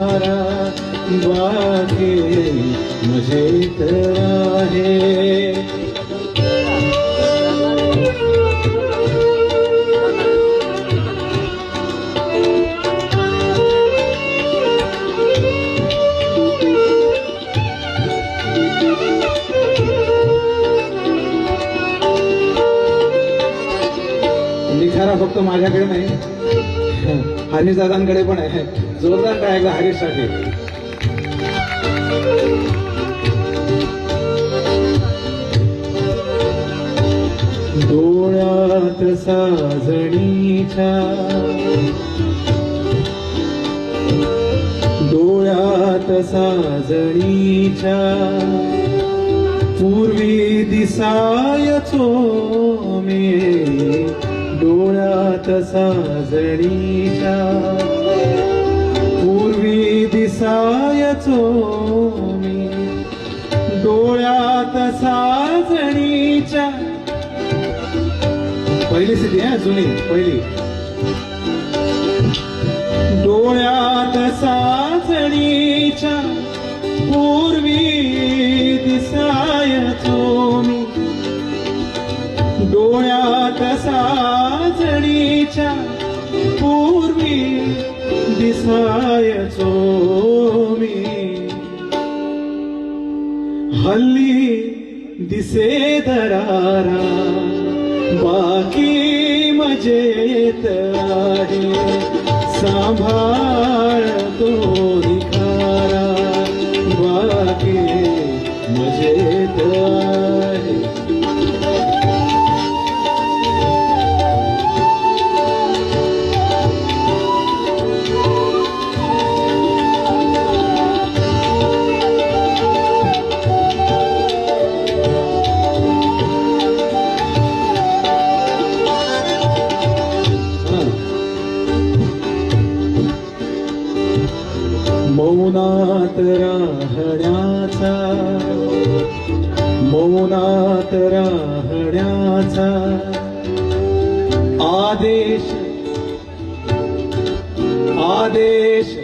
सारा वाके मजेत आहे निखारा फक्त माझ्याकडे नाही हरीशदादांकडे पण आहे. जोरदार काय एकदा हरीशसाठी. डोळ्यात साजणीच्या डोळ्यात साजणीच्या पूर्वी दिसायचो मी. डोळ्यात साजणीच्या असो मी डोळ्यात साजणीच्या पहिली स्थिती आहे जुनी पहिली. डोळ्यात साजणीच्या पूर्वी दिसायचो मी डोळ्यात साजणीच्या पूर्वी दिसायचो हल्ली दिसे दरारा बाकी मजेत आहे. सांभाळतो राहण्याचा मौनात राहण्याचा आदेश आदेश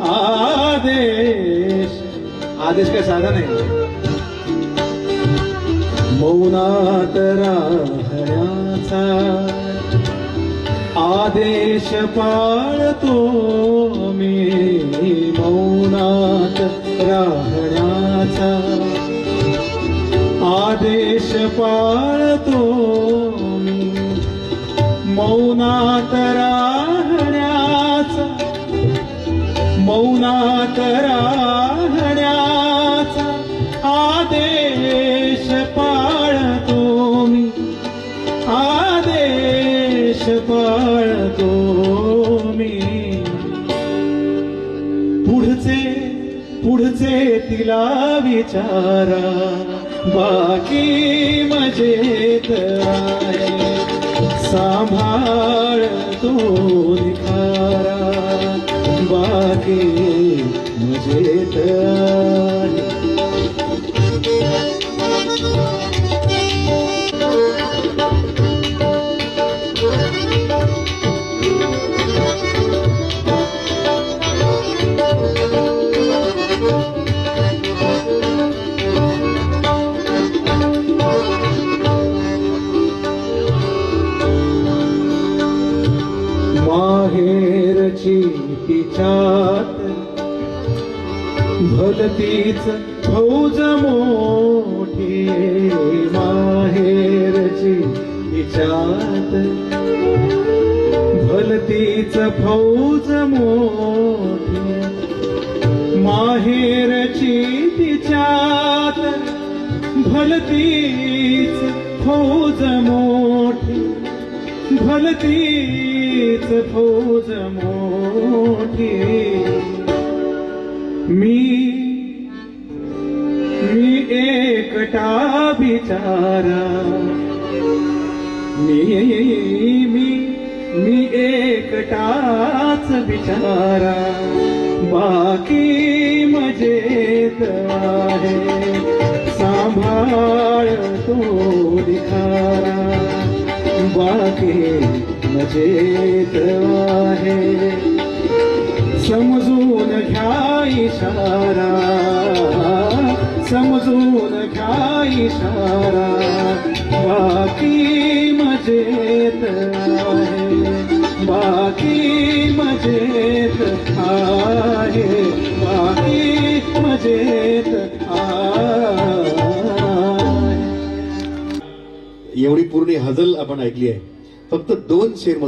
आदेश. आदेश काय साधा नाही. मौनात राहण्याचा आदेश पाळतो मी. मौना राहण्याचा आदेश पाळतो. मी मौनात राहण्याचा मौनात राहण्याचा आदेश पाळतो मी. आदेश पाळतो मी. पुढचे तिला विचारा बाकी मजेत सांभाळ तो निखारा बाकी मजेत माहेरची तिच्यात भलतीच फौज मोठी माहेरची तिच्यात भलतीच फौज मोठी माहेरची तिच्यात भलतीच फौज मोठी भलतीच फौज मोठी. मी मी एकटा बिचारा. मी मी मी एकटाच बिचारा. बाकी मजेत आहे. सांभाळ बाकी मजेत आहे. समजून घ्या इशारा समजून घ्या इशारा बाकी मजेत आहे. बाकी मजेत आहे बाकी एवढी पूर्ण हजल आपण ऐकली आहे. फक्त दोन शेर